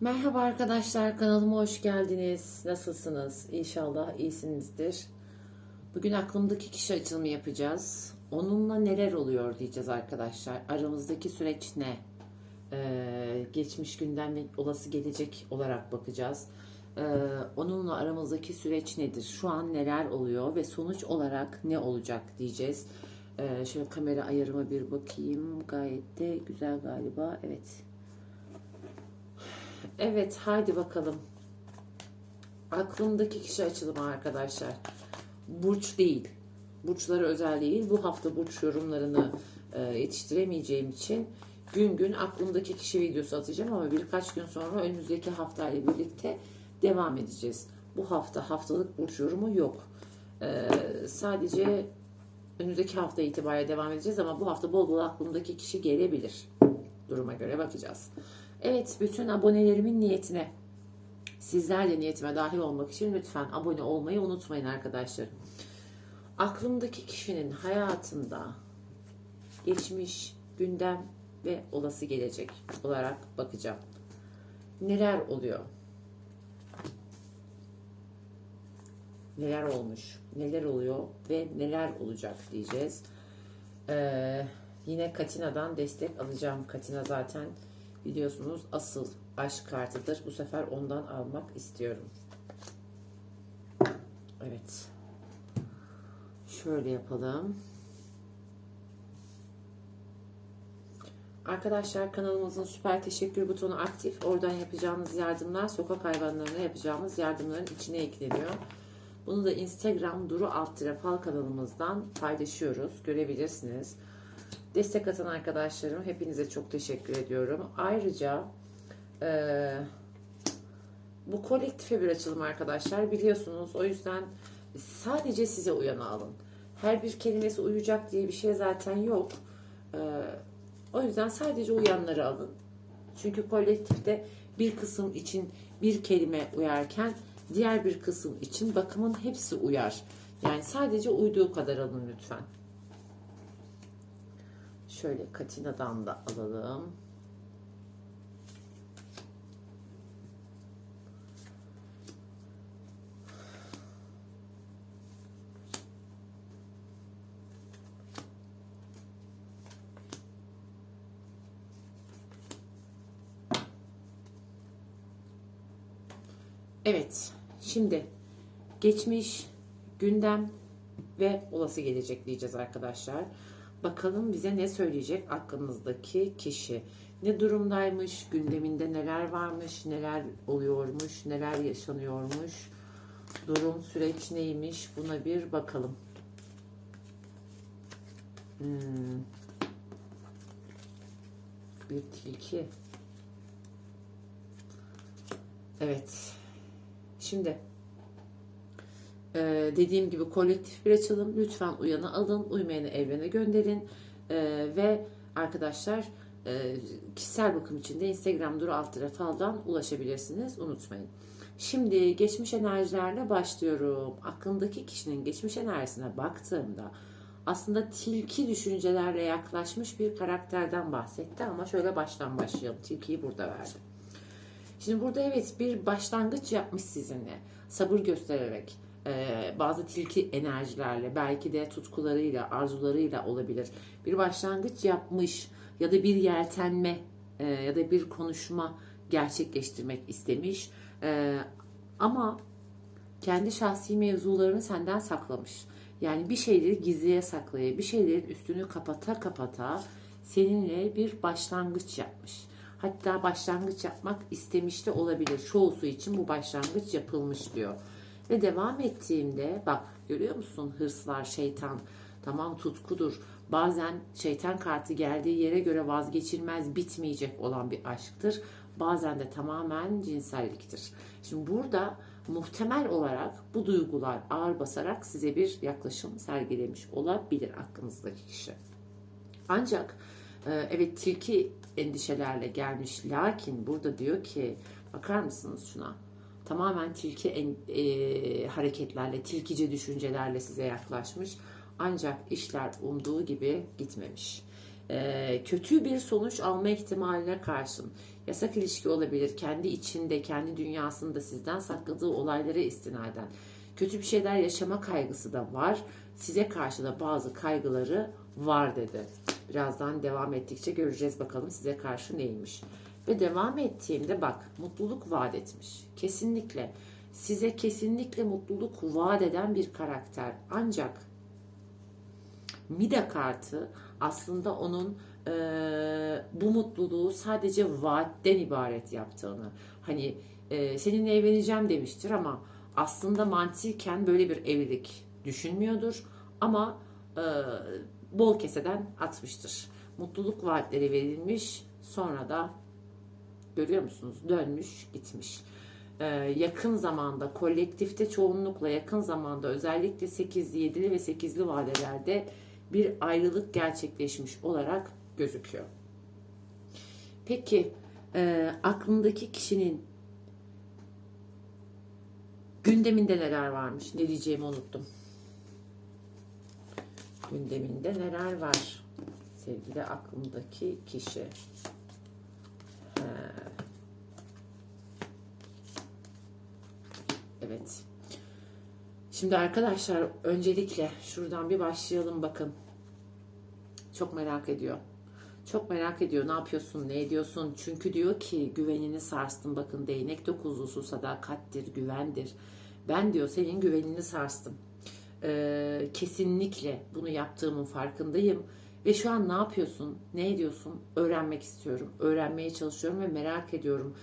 Merhaba arkadaşlar kanalıma hoş geldiniz. Nasılsınız? İnşallah iyisinizdir. Bugün aklımdaki kişi açılımı yapacağız. Onunla neler oluyor diyeceğiz arkadaşlar. Aramızdaki süreç ne? Ee, geçmiş günden ve olası gelecek olarak bakacağız. Ee, onunla aramızdaki süreç nedir? Şu an neler oluyor ve sonuç olarak ne olacak diyeceğiz. Ee, şöyle kamera ayarıma bir bakayım. Gayet de güzel galiba. Evet. Evet, haydi bakalım. Aklımdaki kişi açılımı arkadaşlar. Burç değil. Burçları özel değil. Bu hafta burç yorumlarını e, yetiştiremeyeceğim için gün gün aklımdaki kişi videosu atacağım ama birkaç gün sonra önümüzdeki haftayla birlikte devam edeceğiz. Bu hafta haftalık burç yorumu yok. E, sadece önümüzdeki hafta itibariyle devam edeceğiz ama bu hafta bol bol aklımdaki kişi gelebilir. Duruma göre bakacağız. Evet, bütün abonelerimin niyetine, sizler de niyetime dahil olmak için lütfen abone olmayı unutmayın arkadaşlar. Aklımdaki kişinin hayatında geçmiş, gündem ve olası gelecek olarak bakacağım. Neler oluyor? Neler olmuş? Neler oluyor ve neler olacak diyeceğiz. Ee, yine Katina'dan destek alacağım. Katina zaten biliyorsunuz asıl aşk kartıdır. Bu sefer ondan almak istiyorum. Evet. Şöyle yapalım. Arkadaşlar kanalımızın süper teşekkür butonu aktif. Oradan yapacağınız yardımlar sokak hayvanlarına yapacağımız yardımların içine ekleniyor. Bunu da Instagram Duru Alt Fal kanalımızdan paylaşıyoruz. Görebilirsiniz. Destek atan arkadaşlarım hepinize çok teşekkür ediyorum. Ayrıca e, bu kolektife bir açılım arkadaşlar biliyorsunuz. O yüzden sadece size uyanı alın. Her bir kelimesi uyacak diye bir şey zaten yok. E, o yüzden sadece uyanları alın. Çünkü kolektifte bir kısım için bir kelime uyarken diğer bir kısım için bakımın hepsi uyar. Yani sadece uyduğu kadar alın lütfen. Şöyle Katina'dan da alalım. Evet, şimdi geçmiş, gündem ve olası gelecek diyeceğiz arkadaşlar. Bakalım bize ne söyleyecek aklımızdaki kişi. Ne durumdaymış, gündeminde neler varmış, neler oluyormuş, neler yaşanıyormuş. Durum, süreç neymiş buna bir bakalım. Hmm. Bir tilki. Evet. Şimdi ee, dediğim gibi kolektif bir açılım. Lütfen uyanı alın, uymayanı evrene gönderin. Ee, ve arkadaşlar e, kişisel bakım için de Instagram duru alt faldan ulaşabilirsiniz. Unutmayın. Şimdi geçmiş enerjilerle başlıyorum. Aklındaki kişinin geçmiş enerjisine baktığımda aslında tilki düşüncelerle yaklaşmış bir karakterden bahsetti ama şöyle baştan başlayalım. Tilkiyi burada verdim. Şimdi burada evet bir başlangıç yapmış sizinle. Sabır göstererek, bazı tilki enerjilerle, belki de tutkularıyla, arzularıyla olabilir. Bir başlangıç yapmış ya da bir yeltenme e, ya da bir konuşma gerçekleştirmek istemiş. E, ama kendi şahsi mevzularını senden saklamış. Yani bir şeyleri gizliye saklaya, bir şeylerin üstünü kapata kapata seninle bir başlangıç yapmış. Hatta başlangıç yapmak istemiş de olabilir. Çoğusu için bu başlangıç yapılmış diyor. Ve devam ettiğimde bak görüyor musun hırs var şeytan tamam tutkudur. Bazen şeytan kartı geldiği yere göre vazgeçilmez bitmeyecek olan bir aşktır. Bazen de tamamen cinselliktir. Şimdi burada muhtemel olarak bu duygular ağır basarak size bir yaklaşım sergilemiş olabilir aklınızdaki kişi. Ancak e, evet tilki endişelerle gelmiş lakin burada diyor ki bakar mısınız şuna tamamen tilki e, hareketlerle, tilkice düşüncelerle size yaklaşmış. Ancak işler umduğu gibi gitmemiş. E, kötü bir sonuç alma ihtimaline karşın Yasak ilişki olabilir. Kendi içinde, kendi dünyasında sizden sakladığı olaylara istinaden. Kötü bir şeyler yaşama kaygısı da var. Size karşı da bazı kaygıları var dedi. Birazdan devam ettikçe göreceğiz bakalım size karşı neymiş. Ve devam ettiğimde bak mutluluk vaat etmiş. Kesinlikle size kesinlikle mutluluk vaat eden bir karakter. Ancak Mida kartı aslında onun e, bu mutluluğu sadece vaatten ibaret yaptığını. Hani e, seninle evleneceğim demiştir ama aslında mantıken böyle bir evlilik düşünmüyordur. Ama e, bol keseden atmıştır. Mutluluk vaatleri verilmiş sonra da görüyor musunuz dönmüş gitmiş. Ee, yakın zamanda kolektifte çoğunlukla yakın zamanda özellikle 8'li 7'li ve 8'li vadelerde bir ayrılık gerçekleşmiş olarak gözüküyor. Peki e, aklındaki kişinin gündeminde neler varmış? Ne diyeceğimi unuttum. Gündeminde neler var? Sevgili aklımdaki kişi. Evet. Şimdi arkadaşlar öncelikle şuradan bir başlayalım bakın. Çok merak ediyor. Çok merak ediyor ne yapıyorsun, ne ediyorsun. Çünkü diyor ki güvenini sarstım. Bakın değnek dokuzlusu sadakattir, güvendir. Ben diyor senin güvenini sarstım. Ee, kesinlikle bunu yaptığımın farkındayım. Ve şu an ne yapıyorsun, ne ediyorsun öğrenmek istiyorum. Öğrenmeye çalışıyorum ve merak ediyorum.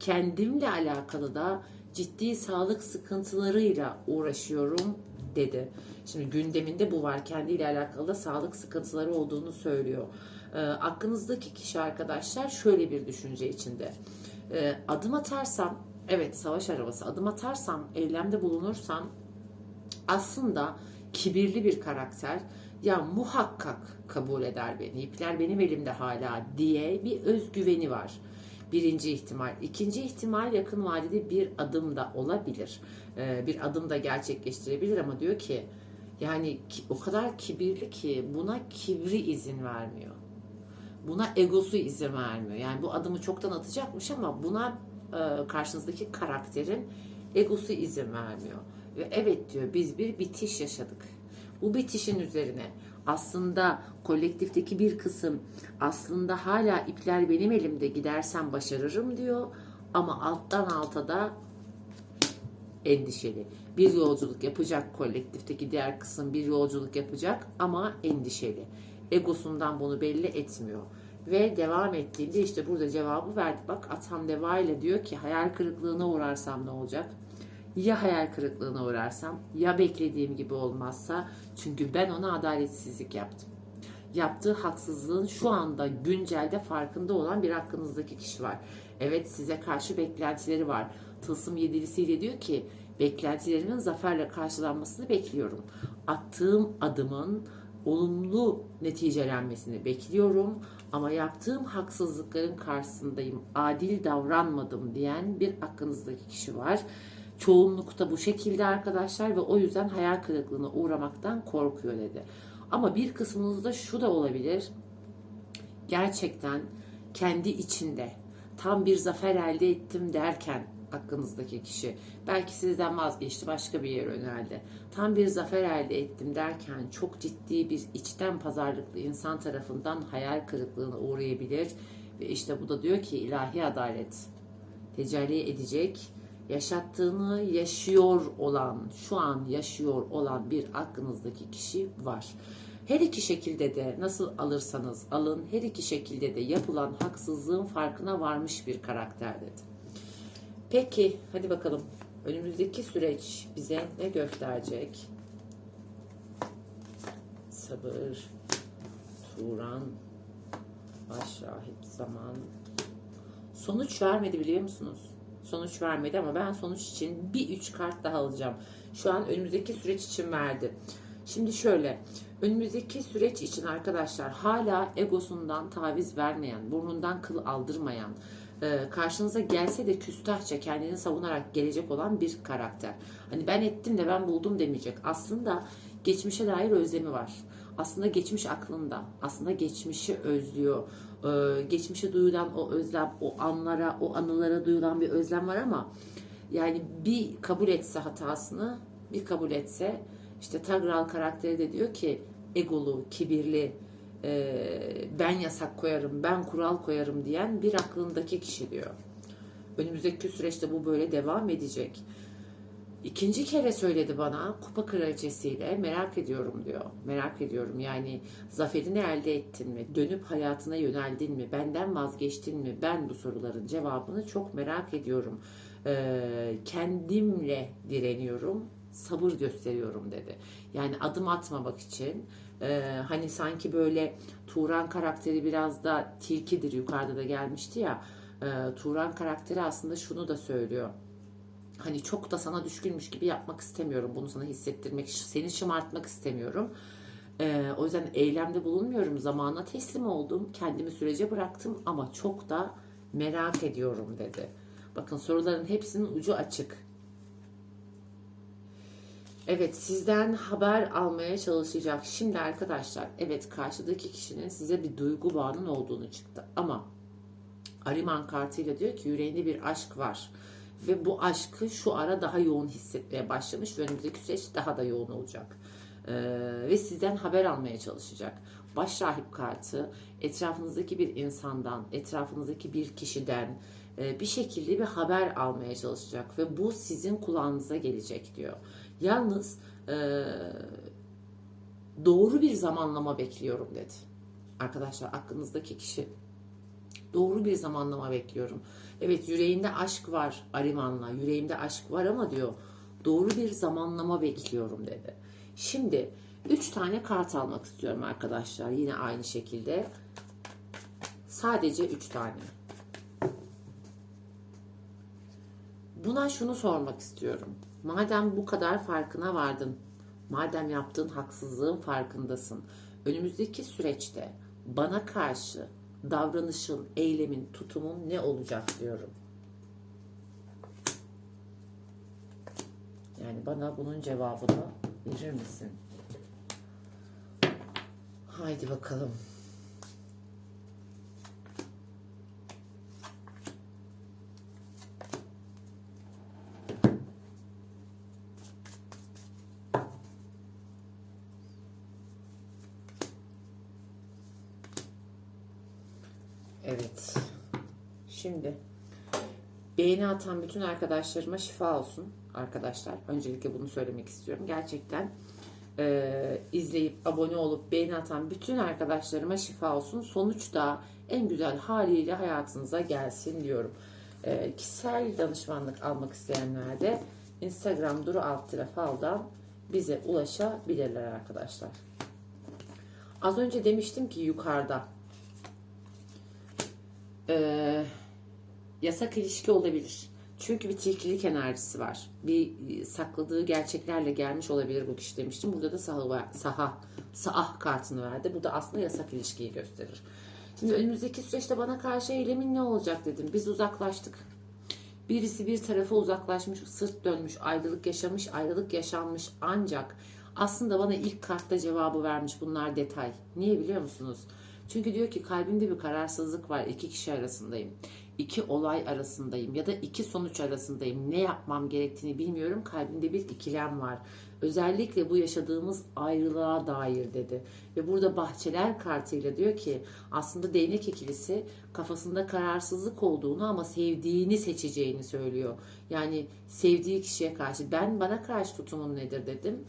Kendimle alakalı da ciddi sağlık sıkıntılarıyla uğraşıyorum dedi. Şimdi gündeminde bu var. Kendiyle alakalı da sağlık sıkıntıları olduğunu söylüyor. E, aklınızdaki kişi arkadaşlar şöyle bir düşünce içinde. E, adım atarsam, evet savaş arabası adım atarsam, eylemde bulunursam aslında kibirli bir karakter ya muhakkak kabul eder beni, ipler benim elimde hala diye bir özgüveni var. Birinci ihtimal. İkinci ihtimal yakın vadede bir adım da olabilir. Ee, bir adım da gerçekleştirebilir ama diyor ki yani o kadar kibirli ki buna kibri izin vermiyor. Buna egosu izin vermiyor. Yani bu adımı çoktan atacakmış ama buna e, karşınızdaki karakterin egosu izin vermiyor. Ve evet diyor biz bir bitiş yaşadık. Bu bitişin üzerine aslında kolektifteki bir kısım aslında hala ipler benim elimde gidersem başarırım diyor. Ama alttan alta da endişeli. Bir yolculuk yapacak kolektifteki diğer kısım bir yolculuk yapacak ama endişeli. Egosundan bunu belli etmiyor. Ve devam ettiğinde işte burada cevabı verdi. Bak Atam Deva ile diyor ki hayal kırıklığına uğrarsam ne olacak? Ya hayal kırıklığına uğrarsam ya beklediğim gibi olmazsa çünkü ben ona adaletsizlik yaptım. Yaptığı haksızlığın şu anda güncelde farkında olan bir hakkınızdaki kişi var. Evet size karşı beklentileri var. Tılsım yedilisiyle diyor ki beklentilerimin zaferle karşılanmasını bekliyorum. Attığım adımın olumlu neticelenmesini bekliyorum ama yaptığım haksızlıkların karşısındayım. Adil davranmadım diyen bir hakkınızdaki kişi var. Çoğunlukta bu şekilde arkadaşlar ve o yüzden hayal kırıklığına uğramaktan korkuyor dedi. Ama bir kısmınızda şu da olabilir. Gerçekten kendi içinde tam bir zafer elde ettim derken aklınızdaki kişi belki sizden vazgeçti başka bir yere yöneldi. Tam bir zafer elde ettim derken çok ciddi bir içten pazarlıklı insan tarafından hayal kırıklığına uğrayabilir ve işte bu da diyor ki ilahi adalet tecelli edecek yaşattığını yaşıyor olan, şu an yaşıyor olan bir aklınızdaki kişi var. Her iki şekilde de nasıl alırsanız alın, her iki şekilde de yapılan haksızlığın farkına varmış bir karakter dedi. Peki, hadi bakalım. Önümüzdeki süreç bize ne gösterecek? Sabır, Turan, başrahip zaman. Sonuç vermedi biliyor musunuz? Sonuç vermedi ama ben sonuç için bir üç kart daha alacağım. Şu an önümüzdeki süreç için verdi. Şimdi şöyle, önümüzdeki süreç için arkadaşlar hala egosundan taviz vermeyen, burnundan kıl aldırmayan, e, karşınıza gelse de küstahça kendini savunarak gelecek olan bir karakter. Hani ben ettim de ben buldum demeyecek. Aslında geçmişe dair özlemi var. Aslında geçmiş aklında. Aslında geçmişi özlüyor. Ee, geçmişe duyulan o özlem, o anlara, o anılara duyulan bir özlem var ama yani bir kabul etse hatasını, bir kabul etse işte Tagral karakteri de diyor ki egolu, kibirli, e, ben yasak koyarım, ben kural koyarım diyen bir aklındaki kişi diyor. Önümüzdeki süreçte bu böyle devam edecek. İkinci kere söyledi bana kupa kraliçesiyle merak ediyorum diyor. Merak ediyorum yani zaferini elde ettin mi? Dönüp hayatına yöneldin mi? Benden vazgeçtin mi? Ben bu soruların cevabını çok merak ediyorum. Ee, kendimle direniyorum. Sabır gösteriyorum dedi. Yani adım atmamak için e, hani sanki böyle Turan karakteri biraz da tilkidir yukarıda da gelmişti ya. E, Turan karakteri aslında şunu da söylüyor hani çok da sana düşkünmüş gibi yapmak istemiyorum. Bunu sana hissettirmek, seni şımartmak istemiyorum. Ee, o yüzden eylemde bulunmuyorum. Zamana teslim oldum. Kendimi sürece bıraktım ama çok da merak ediyorum dedi. Bakın soruların hepsinin ucu açık. Evet sizden haber almaya çalışacak. Şimdi arkadaşlar evet karşıdaki kişinin size bir duygu bağının olduğunu çıktı. Ama Ariman kartıyla diyor ki yüreğinde bir aşk var ve bu aşkı şu ara daha yoğun hissetmeye başlamış ve önümüzdeki süreç daha da yoğun olacak. Ee, ve sizden haber almaya çalışacak. Baş rahip kartı etrafınızdaki bir insandan, etrafınızdaki bir kişiden e, bir şekilde bir haber almaya çalışacak ve bu sizin kulağınıza gelecek diyor. Yalnız e, doğru bir zamanlama bekliyorum dedi. Arkadaşlar aklınızdaki kişi doğru bir zamanlama bekliyorum. Evet yüreğinde aşk var Ariman'la. Yüreğimde aşk var ama diyor doğru bir zamanlama bekliyorum dedi. Şimdi 3 tane kart almak istiyorum arkadaşlar. Yine aynı şekilde. Sadece 3 tane. Buna şunu sormak istiyorum. Madem bu kadar farkına vardın, madem yaptığın haksızlığın farkındasın, önümüzdeki süreçte bana karşı davranışın, eylemin, tutumun ne olacak diyorum. Yani bana bunun cevabını verir misin? Haydi bakalım. Evet. Şimdi beğeni atan bütün arkadaşlarıma şifa olsun arkadaşlar. Öncelikle bunu söylemek istiyorum. Gerçekten e, izleyip abone olup beğeni atan bütün arkadaşlarıma şifa olsun. Sonuçta en güzel haliyle hayatınıza gelsin diyorum. E, kişisel danışmanlık almak isteyenler de Instagram duru alt faldan bize ulaşabilirler arkadaşlar. Az önce demiştim ki yukarıda e, yasak ilişki olabilir. Çünkü bir tilkilik enerjisi var. Bir sakladığı gerçeklerle gelmiş olabilir bu kişi demiştim. Burada da saha, saha, saah kartını verdi. Bu da aslında yasak ilişkiyi gösterir. Şimdi önümüzdeki süreçte bana karşı eylemin ne olacak dedim. Biz uzaklaştık. Birisi bir tarafa uzaklaşmış, sırt dönmüş, ayrılık yaşamış, ayrılık yaşanmış. Ancak aslında bana ilk kartta cevabı vermiş bunlar detay. Niye biliyor musunuz? Çünkü diyor ki kalbimde bir kararsızlık var. iki kişi arasındayım. İki olay arasındayım ya da iki sonuç arasındayım. Ne yapmam gerektiğini bilmiyorum. Kalbimde bir ikilem var. Özellikle bu yaşadığımız ayrılığa dair dedi. Ve burada bahçeler kartıyla diyor ki aslında değnek ikilisi kafasında kararsızlık olduğunu ama sevdiğini seçeceğini söylüyor. Yani sevdiği kişiye karşı ben bana karşı tutumun nedir dedim.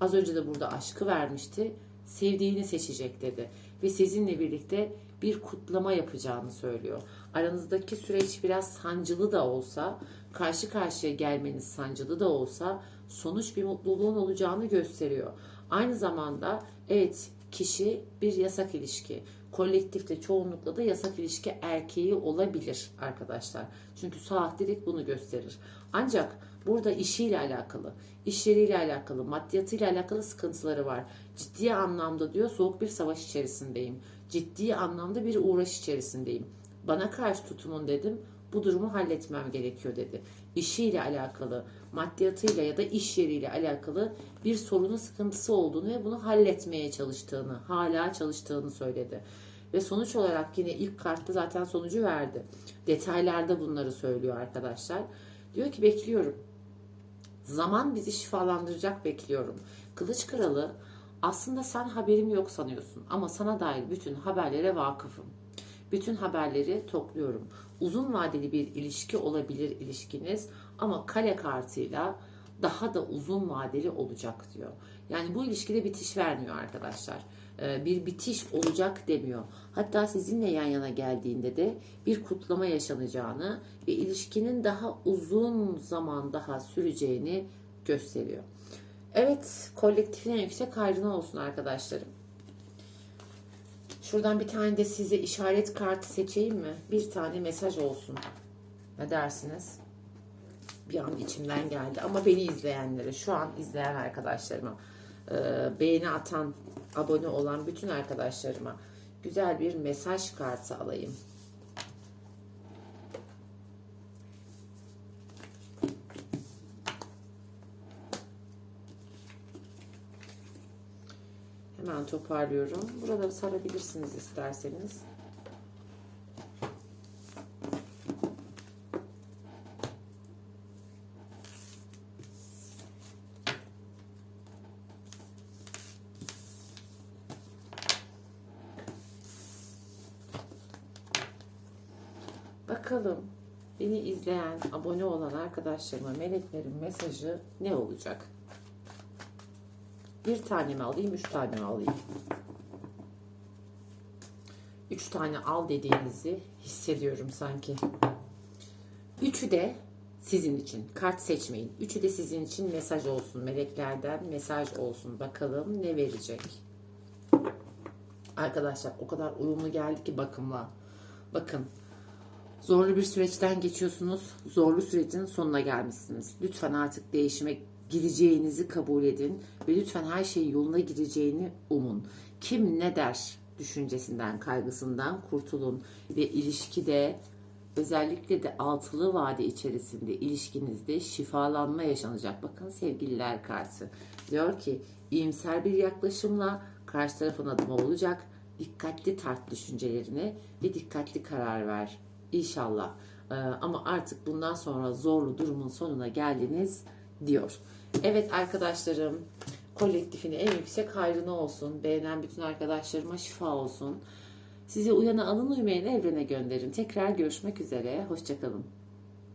Az önce de burada aşkı vermişti. Sevdiğini seçecek dedi ve sizinle birlikte bir kutlama yapacağını söylüyor. Aranızdaki süreç biraz sancılı da olsa, karşı karşıya gelmeniz sancılı da olsa sonuç bir mutluluğun olacağını gösteriyor. Aynı zamanda evet kişi bir yasak ilişki. Kolektifte çoğunlukla da yasak ilişki erkeği olabilir arkadaşlar. Çünkü saatlilik bunu gösterir. Ancak burada işiyle alakalı, işleriyle alakalı, maddiyatıyla alakalı sıkıntıları var. Ciddi anlamda diyor soğuk bir savaş içerisindeyim. Ciddi anlamda bir uğraş içerisindeyim. Bana karşı tutumun dedim. Bu durumu halletmem gerekiyor dedi. İşiyle alakalı, maddiyatıyla ya da iş yeriyle alakalı bir sorunu, sıkıntısı olduğunu ve bunu halletmeye çalıştığını, hala çalıştığını söyledi. Ve sonuç olarak yine ilk kartta zaten sonucu verdi. Detaylarda bunları söylüyor arkadaşlar. Diyor ki bekliyorum. Zaman bizi şifalandıracak bekliyorum. Kılıç Kralı aslında sen haberim yok sanıyorsun ama sana dair bütün haberlere vakıfım. Bütün haberleri topluyorum. Uzun vadeli bir ilişki olabilir ilişkiniz ama kale kartıyla daha da uzun vadeli olacak diyor. Yani bu ilişkide bitiş vermiyor arkadaşlar. Ee, Bir bitiş olacak demiyor. Hatta sizinle yan yana geldiğinde de bir kutlama yaşanacağını ve ilişkinin daha uzun zaman daha süreceğini gösteriyor. Evet, kolektifin en yüksek hayrına olsun arkadaşlarım. Şuradan bir tane de size işaret kartı seçeyim mi? Bir tane mesaj olsun. Ne dersiniz? Bir an içimden geldi. Ama beni izleyenlere, şu an izleyen arkadaşlarıma, e, beğeni atan, abone olan bütün arkadaşlarıma güzel bir mesaj kartı alayım. Hemen toparlıyorum. Burada sarabilirsiniz isterseniz. Bakalım beni izleyen, abone olan arkadaşlarıma meleklerin mesajı ne olacak? Bir tane mi alayım, üç tane mi alayım? Üç tane al dediğinizi hissediyorum sanki. Üçü de sizin için. Kart seçmeyin. Üçü de sizin için mesaj olsun. Meleklerden mesaj olsun. Bakalım ne verecek. Arkadaşlar o kadar uyumlu geldi ki bakımla. Bakın Zorlu bir süreçten geçiyorsunuz. Zorlu sürecin sonuna gelmişsiniz. Lütfen artık değişime gideceğinizi kabul edin ve lütfen her şey yoluna gideceğini umun. Kim ne der düşüncesinden, kaygısından kurtulun ve ilişkide özellikle de altılı vade içerisinde ilişkinizde şifalanma yaşanacak. Bakın sevgililer kartı diyor ki iyimser bir yaklaşımla karşı tarafın adımı olacak. Dikkatli tart düşüncelerini ve dikkatli karar ver. İnşallah. Ee, ama artık bundan sonra zorlu durumun sonuna geldiniz diyor. Evet arkadaşlarım kolektifine en yüksek hayrına olsun. Beğenen bütün arkadaşlarıma şifa olsun. Sizi uyana alın uymayana evrene gönderin. Tekrar görüşmek üzere. Hoşçakalın.